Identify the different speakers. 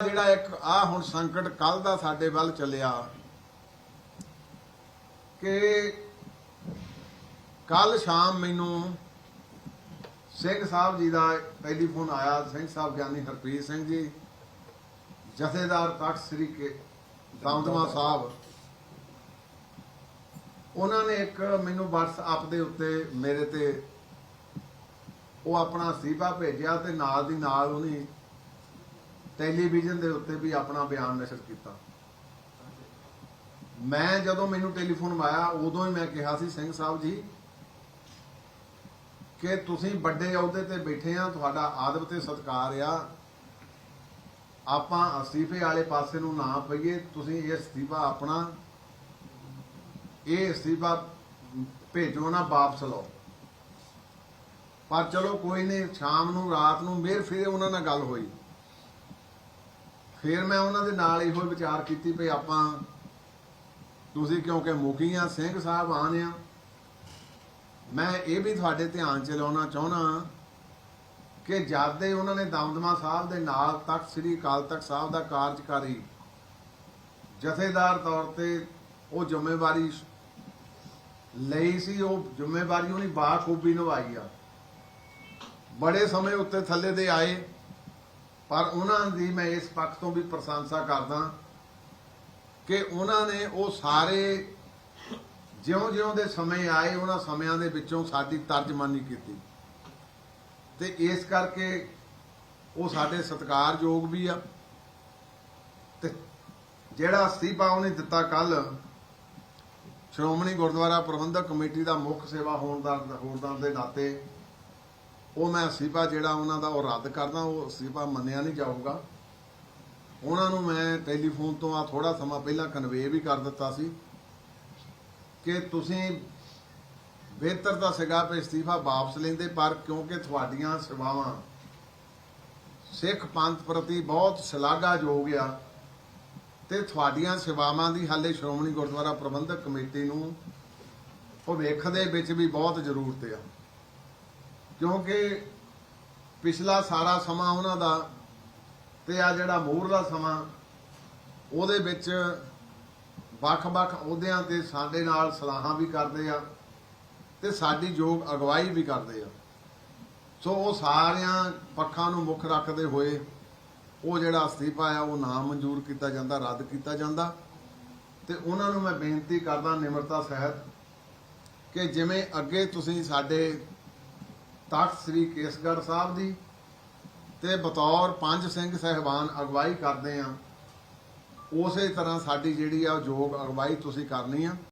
Speaker 1: ਜਿਹੜਾ ਇੱਕ ਆ ਹੁਣ ਸੰਕਟ ਕੱਲ ਦਾ ਸਾਡੇ ਵੱਲ ਚੱਲਿਆ ਕਿ ਕੱਲ ਸ਼ਾਮ ਮੈਨੂੰ ਸਿੰਘ ਸਾਹਿਬ ਜੀ ਦਾ ਟੈਲੀਫੋਨ ਆਇਆ, ਸਿੰਘ ਸਾਹਿਬ ਗਿਆਨੀ ਹਰਪ੍ਰੀਤ ਸਿੰਘ ਜੀ, ਜਥੇਦਾਰ ਤਖਤ ਸ੍ਰੀ ਕੇ ਦਮਦਮਾ ਸਾਹਿਬ। ਉਹਨਾਂ ਨੇ ਇੱਕ ਮੈਨੂੰ WhatsApp ਦੇ ਉੱਤੇ ਮੇਰੇ ਤੇ ਉਹ ਆਪਣਾ ਅਸਤੀਫਾ ਭੇਜਿਆ ਤੇ ਨਾਲ ਦੀ ਨਾਲ ਉਹਨੇ ਟੈਲੀਵਿਜ਼ਨ ਦੇ ਉੱਤੇ ਵੀ ਆਪਣਾ ਬਿਆਨ ਨਸ਼ਰ ਕੀਤਾ। ਮੈਂ ਜਦੋਂ ਮੈਨੂੰ ਟੈਲੀਫੋਨ ਆਇਆ ਉਦੋਂ ਹੀ ਮੈਂ ਕਿਹਾ ਸੀ, ਸਿੰਘ ਸਾਹਿਬ ਜੀ, ਕਿ ਤੁਸੀਂ ਵੱਡੇ ਅਹੁਦੇ ਤੇ ਬੈਠੇ ਆ, ਤੁਹਾਡਾ ਆਦਬ ਤੇ ਸਤਿਕਾਰ ਆ। ਆਪਾਂ ਅਸਤੀਫੇ ਵਾਲੇ ਪਾਸੇ ਨੂੰ ਨਾ ਪਈਏ, ਤੁਸੀਂ ਇਹ ਅਸਤੀਫਾ ਆਪਣਾ, ਇਹ ਅਸਤੀਫਾ ਭੇਜੋ ਨਾ, ਵਾਪਸ ਲਓ। ਪਰ ਚਲੋ ਕੋਈ ਨਹੀਂ, ਸ਼ਾਮ ਨੂੰ, ਰਾਤ ਨੂੰ ਮੇਰ ਫਿਰ ਉਹਨਾਂ ਨਾਲ ਗੱਲ ਹੋਈ। ਫਿਰ ਮੈਂ ਉਹਨਾਂ ਦੇ ਨਾਲ ਇਹੋ ਵਿਚਾਰ ਕੀਤੀ ਵੀ ਆਪਾਂ ਤੁਸੀਂ ਕਿਉਂਕਿ ਮੁਖੀਆਂ ਸਿੰਘ ਸਾਹਿਬ ਆਨ ਆ, ਮੈਂ ਇਹ ਵੀ ਤੁਹਾਡੇ ਧਿਆਨ ਚ ਲਾਉਣਾ ਚਾਹੁੰਦਾ ਕਿ ਜਦ ਦੇ ਉਹਨਾਂ ਨੇ ਦਮਦਮਾ ਸਾਹਿਬ ਦੇ ਨਾਲ ਤਖਤ, ਸ੍ਰੀ ਅਕਾਲ ਤਖਤ ਸਾਹਿਬ ਦਾ ਕਾਰਜਕਾਰੀ ਜਥੇਦਾਰ ਤੌਰ ਤੇ ਉਹ ਜ਼ਿੰਮੇਵਾਰੀ ਲਈ ਸੀ, ਉਹ ਜ਼ਿੰਮੇਵਾਰੀ ਉਹਨੇ ਬਾਖੂਬੀ ਨਿਭਾਈ ਆ। ਬੜੇ ਸਮੇਂ ਉੱਤੇ ਥੱਲੇ ਦੇ ਆਏ। ਪਰ ਉਹਨਾਂ ਦੀ ਮੈਂ ਇਸ ਪੱਖ ਤੋਂ ਵੀ ਪ੍ਰਸ਼ੰਸਾ ਕਰਦਾ ਕਿ ਉਹਨਾਂ ਨੇ ਉਹ ਸਾਰੇ ਜਿਉਂ-ਜਿਉਂ ਦੇ ਸਮੇਂ ਆਏ, ਉਹਨਾਂ ਸਮਿਆਂ ਦੇ ਵਿੱਚੋਂ ਸਾਡੀ ਤਰਜਮਾਨੀ ਕੀਤੀ। ਤੇ ਇਸ ਕਰਕੇ ਉਹ ਸਾਡੇ ਸਤਿਕਾਰਯੋਗ ਵੀ ਆ। ਤੇ ਜਿਹੜਾ ਅਸਤੀਫਾ ਉਹਨੇ ਦਿੱਤਾ ਕੱਲ ਸ਼੍ਰੋਮਣੀ ਗੁਰਦੁਆਰਾ ਪ੍ਰਬੰਧਕ ਕਮੇਟੀ ਦਾ ਮੁੱਖ ਸੇਵਾ ਹੋਣ ਦਾ ਹੋਣਦਾਰ ਦੇ ਨਾਤੇ ਉਹ ਮੈਂ ਅਸਤੀਫਾ ਜਿਹੜਾ ਉਹਨਾਂ ਦਾ ਉਹ ਰੱਦ ਕਰਦਾ, ਉਹ ਅਸਤੀਫਾ ਮੰਨਿਆ ਨਹੀਂ ਜਾਊਗਾ। ਉਹਨਾਂ ਨੂੰ ਮੈਂ ਟੈਲੀਫੋਨ ਤੋਂ ਆ ਥੋੜਾ ਸਮਾਂ ਪਹਿਲਾਂ ਕਨਵੇ ਵੀ ਕਰ ਦਿੱਤਾ ਸੀ ਕਿ ਤੁਸੀਂ ਬਿਹਤਰ ਤਾਂ ਸੀਗਾ ਕਿ ਅਸਤੀਫਾ ਵਾਪਸ ਲੈਂਦੇ, ਪਰ ਕਿਉਂਕਿ ਤੁਹਾਡੀਆਂ ਸੇਵਾਵਾਂ ਸਿੱਖ ਪੰਥ ਪ੍ਰਤੀ ਬਹੁਤ ਸ਼ਲਾਘਾਯੋਗ ਆ ਤੇ ਤੁਹਾਡੀਆਂ ਸੇਵਾਵਾਂ ਦੀ ਹਾਲੇ ਸ਼੍ਰੋਮਣੀ ਗੁਰਦੁਆਰਾ ਪ੍ਰਬੰਧਕ ਕਮੇਟੀ ਨੂੰ ਭਵਿੱਖ ਦੇ ਵਿੱਚ ਵੀ ਬਹੁਤ ਜ਼ਰੂਰਤ ਆ। ਕਿਉਂਕਿ ਪਿਛਲਾ ਸਾਰਾ ਸਮਾਂ ਉਹਨਾਂ ਦਾ ਤੇ ਆ ਜਿਹੜਾ ਮੂਹਰਲਾ ਸਮਾਂ, ਉਹਦੇ ਵਿੱਚ ਵੱਖ-ਵੱਖ ਅਹੁਦਿਆਂ ਤੇ ਸਾਡੇ ਨਾਲ ਸਲਾਹਾਂ ਵੀ ਕਰਦੇ ਆ ਤੇ ਸਾਡੀ ਯੋਗ ਅਗਵਾਈ ਵੀ ਕਰਦੇ ਆ। ਸੋ ਉਹ ਸਾਰਿਆਂ ਪੱਖਾਂ ਨੂੰ ਮੁੱਖ ਰੱਖਦੇ ਹੋਏ ਉਹ ਜਿਹੜਾ ਅਸਤੀਫਾ ਆ, ਉਹ ਨਾ ਮਨਜ਼ੂਰ ਕੀਤਾ ਜਾਂਦਾ, ਰੱਦ ਕੀਤਾ ਜਾਂਦਾ। ਤੇ ਉਹਨਾਂ ਨੂੰ ਮੈਂ ਬੇਨਤੀ ਕਰਦਾ ਨਿਮਰਤਾ ਸਹਿਤ ਕਿ ਜਿਵੇਂ ਅੱਗੇ ਤੁਸੀਂ ਸਾਡੇ ਤਖਤ ਸ੍ਰੀ ਕੇਸਗੜ੍ਹ ਸਾਹਿਬ ਦੀ ਤੇ ਬਤੌਰ ਪੰਜ ਸਿੰਘ ਸਹਿਬਾਨ ਅਗਵਾਈ ਕਰਦੇ ਆ। ਉਸੇ ਤਰ੍ਹਾਂ ਸਾਡੀ ਜਿਹੜੀ ਆ ਉਹ ਯੋਗ ਅਗਵਾਈ ਤੁਸੀਂ ਕਰਨੀ ਆ।